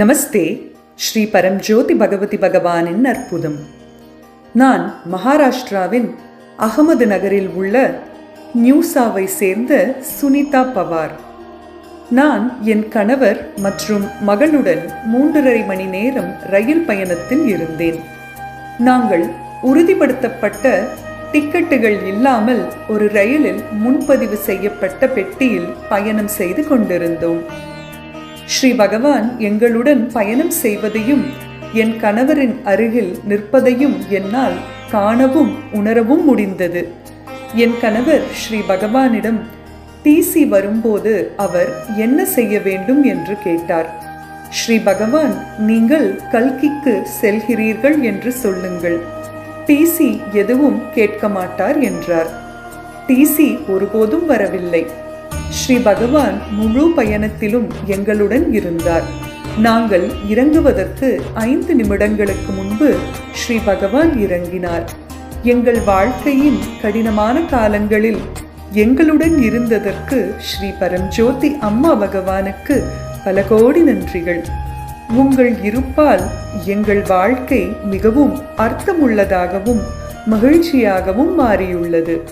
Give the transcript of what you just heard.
நமஸ்தே ஸ்ரீ பரம்ஜோதி பகவதி பகவானின் அற்புதம். நான் மகாராஷ்டிராவின் அகமது நகரில் உள்ள நியூசாவை சேர்ந்த சுனிதா பவார். நான் என் கணவர் மற்றும் மகளுடன் மூன்றரை மணி நேரம் ரயில் பயணத்தில் இருந்தேன். நாங்கள் உறுதிப்படுத்தப்பட்ட டிக்கெட்டுகள் இல்லாமல் ஒரு ரயிலில் முன்பதிவு செய்யப்பட்ட பெட்டியில் பயணம் செய்து கொண்டிருந்தோம். ஸ்ரீ பகவான் எங்களுடன் பயணம் செய்வதையும் என் கணவரின் அருகில் நிற்பதையும் என்னால் காணவும் உணரவும் முடிந்தது. என் கணவர் ஸ்ரீ பகவானிடம் டிசி வரும்போது அவர் என்ன செய்ய வேண்டும்? என்று கேட்டார். ஸ்ரீ பகவான் நீங்கள் கல்கிக்கு செல்கிறீர்கள் என்று சொல்லுங்கள். டிசி எதுவும் கேட்க மாட்டார் என்றார். டிசி ஒருபோதும் வரவில்லை. ஸ்ரீ பகவான் முழு பயணத்திலும் எங்களுடன் இருந்தார். நாங்கள் இறங்குவதற்கு ஐந்து நிமிடங்களுக்கு முன்பு ஸ்ரீ பகவான் இறங்கினார். எங்கள் வாழ்க்கையின் கடினமான காலங்களில் எங்களுடன் இருந்ததற்கு ஸ்ரீ பரம்ஜோதி அம்மா பகவானுக்கு பல கோடி நன்றிகள். உங்கள் இருப்பால் எங்கள் வாழ்க்கை மிகவும் அர்த்தமுள்ளதாகவும் மகிழ்ச்சியாகவும் மாறியுள்ளது.